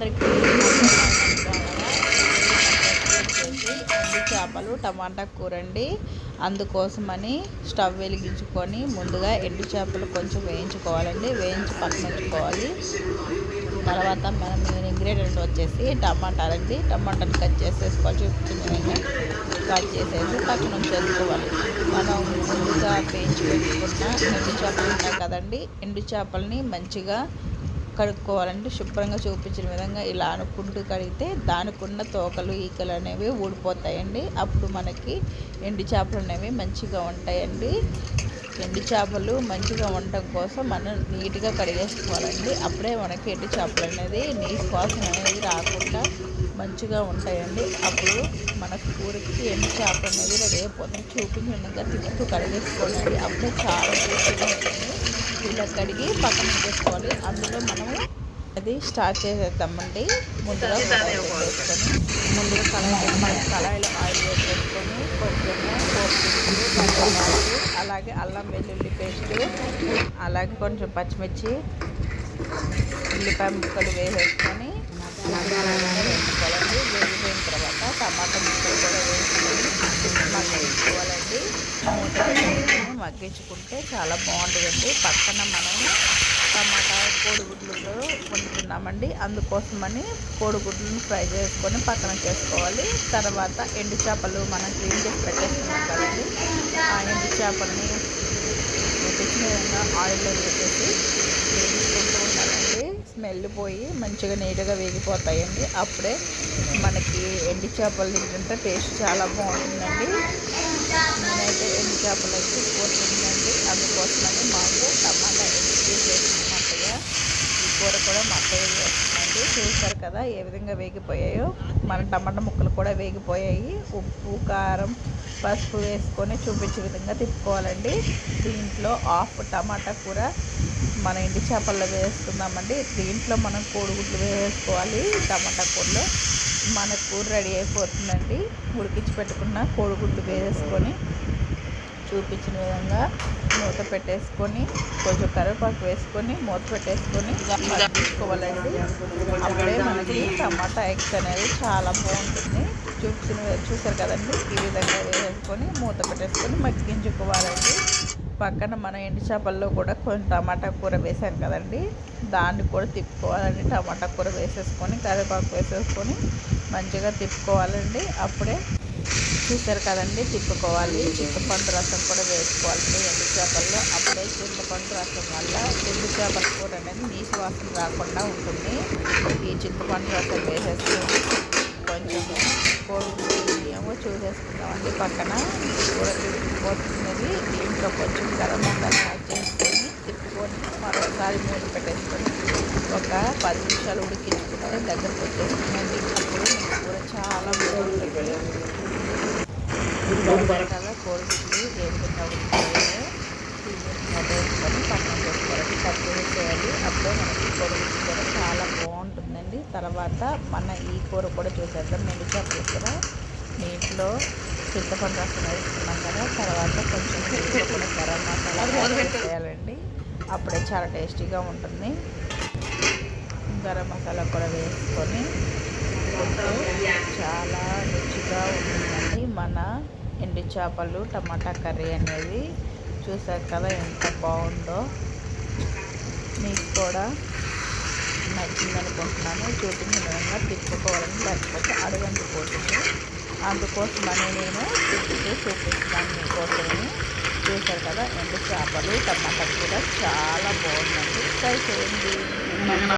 అందరికీ ఎండు చేపలు టమాటా కూర అండి అందుకోసమని స్టవ్ వెలిగించుకొని ముందుగా ఎండు చేపలు కొంచెం వేయించుకోవాలండి. వేయించి పక్కన ఉంచుకోవాలి తర్వాత మనం ఇంగ్రీడియంట్ వచ్చేసి టమాటాలు అండి టమాటాలు కట్ చేసేసుకోవాలి చూపించిన కట్ చేసేసి పక్కన ఉంచేసుకోవాలి. మనం ముందుగా వేయించి పెట్టుకున్న ఎండు చేపలు ఉంటాయి కదండి. ఎండు చేపల్ని మంచిగా కడుక్కోవాలంటే శుభ్రంగా చూపించిన విధంగా ఇలా అనుకుంటూ కడిగితే దానికున్న తోకలు ఈకలు అనేవి ఊడిపోతాయండి. అప్పుడు మనకి ఎండు చేపలు అనేవి మంచిగా ఉంటాయండి. ఎండు చేపలు మంచిగా ఉండటం కోసం మనం నీట్గా కడిగేసుకోవాలండి. అప్పుడే మనకి ఎండు చేపలు అనేది నీటి వాసన అనేది రాకుండా మంచిగా ఉంటాయండి. అప్పుడు మన కూరకి ఎండు చేపలు అనేది రెడీ అయిపోతుంది చూపించిన విధంగా తిప్పుతూ కడిగేసుకోవాలండి అప్పుడే చాలా టేస్టీగా ఉంటుంది. ఇలా కడిగి పక్కన చేసుకోవాలి అందులో మనము అది స్టార్ట్ చేసేద్దామండి. ముందుగా వేసుకొని ముందుగా కళాయి కళాయిలో ఆయిల్ వేసేసుకొని కొంచెం అలాగే అల్లం వెల్లుల్లి పేస్ట్ అలాగే కొంచెం పచ్చిమిర్చి ఉల్లిపాయ ముక్కలు వేసేసుకొని వేసుకోవాలండి వేగిపోయిన తర్వాత టమాటా ముక్కలు కూడా వేసుకొని తగ్గించుకుంటే చాలా బాగుంటుందండి. పక్కన మనం టమాటా కోడిగుడ్లతో వండుతున్నామండి. అందుకోసమని కోడిగుడ్లను ఫ్రై చేసుకొని పక్కన చేసుకోవాలి. తర్వాత ఎండు చేపలు మనం క్లీన్ చేసి పెట్టేస్తున్నాం కదండి. ఆ ఎండు చేపలని తెచ్చిన విధంగా ఆయిల్లో వేసేసి వేసుకుంటూ ఉండాలండి. స్మెల్ పోయి మంచిగా నీట్గా వేగిపోతాయండి. అప్పుడే మనకి ఎండు చేపలు తింటుంటే టేస్ట్ చాలా బాగుంటుందండి. చేపలు అయితే పోతుందండి అందుకోసమని మాకు టమాటా ఎండు వేసేసినట్టుగా ఈ కూర కూడా మా అత్తయ్య వేస్తుందండి కదా ఏ విధంగా వేగిపోయాయో. మన టమాటా ముక్కలు కూడా వేగిపోయాయి. ఉప్పు కారం పసుపు వేసుకొని చూపించే విధంగా తిప్పుకోవాలండి. దీంట్లో హాఫ్ టమాటా కూర మన ఇంటి చేపల్లో వేసుకుందామండి. దీంట్లో మనం కోడిగుడ్లు వేసుకోవాలి టమాటా కూరలో. మన కూర రెడీ అయిపోతుందండి. ఉడికించి పెట్టుకున్న కోడిగుడ్లు వేసుకొని చూపించిన విధంగా మూత పెట్టేసుకొని కొంచెం కరివేపాకు వేసుకొని మూత పెట్టేసుకొని తీసుకోవాలండి అప్పుడే మనకి టమాటా ఎగ్స్ అనేది చాలా బాగుంటుంది. చూపించిన చూసారు కదండి? ఈ విధంగా వేసుకొని మూత పెట్టేసుకొని మగ్గించుకోవాలండి. పక్కన మన ఎండు చేపల్లో కూడా కొంచెం టమాటా కూర వేసాం కదండి? దాన్ని కూడా తిప్పుకోవాలండి. టమాటా కూర వేసేసుకొని కరివేపాకు వేసేసుకొని మంచిగా తిప్పుకోవాలండి. అప్పుడే చూసారు కదండి తిప్పుకోవాలి. చింతపండు రసం కూడా వేసుకోవాలండి ఎండు చేపల్లో? అప్పుడే చింతపండు రసం వల్ల ఎండు చేపల కూర అనేది నీటి వాసన రాకుండా ఉంటుంది. ఈ చింతపండు రసం వేసేసుకొని కొంచెం కోడి ఏమో చూసేసుకుందామండి పక్కన. కూర తిప్పిపోతున్నది దీంట్లో కొంచెం గరం మసాలా యాడ్ చేసుకొని తిప్పుకొని మరోసారి మూత పెట్టేసుకొని ఒక పది నిమిషాలు ఉడికించుకుంటే దగ్గరకు వచ్చేస్తుందండి. అప్పుడు కూర చాలా బాగుంటుంది. రకాల కోడిగుడ్లు ఏ విధంగా వేసుకొని పక్కన చేసుకోవాలి కట్ చేసేయాలి అప్పుడే మనకి కోడిగుడ్లు కూడా చాలా బాగుంటుందండి తర్వాత మన ఈ కూర కూడా చూసేద్దాం నేను చేపలు నీటిలో చింతపండు రసం వేసుకున్నాం కదా తర్వాత కొంచెం కూడా గరం మసాలా వేయాలండి అప్పుడే చాలా టేస్టీగా ఉంటుంది. గరం మసాలా కూడా వేసుకొని చాలా రుచిగా ఉంటుందండి. మన ఎండు చేపలు టమాటా కర్రీ అనేది చూసారు కదా ఎంత బాగుందో. మీకు కూడా నచ్చిందనుకుంటున్నాను చూపించిన విధంగా తిప్పుకోవాలని లేకపోతే అడుగంటిపోతుంది అందుకోసమని నేను తిప్పుతూ చూపిస్తున్నాను మీకోసమని. చూసారు కదా ఎండు చేపలు టమాటా కూడా చాలా బాగుందండి. ట్రై చేయండి.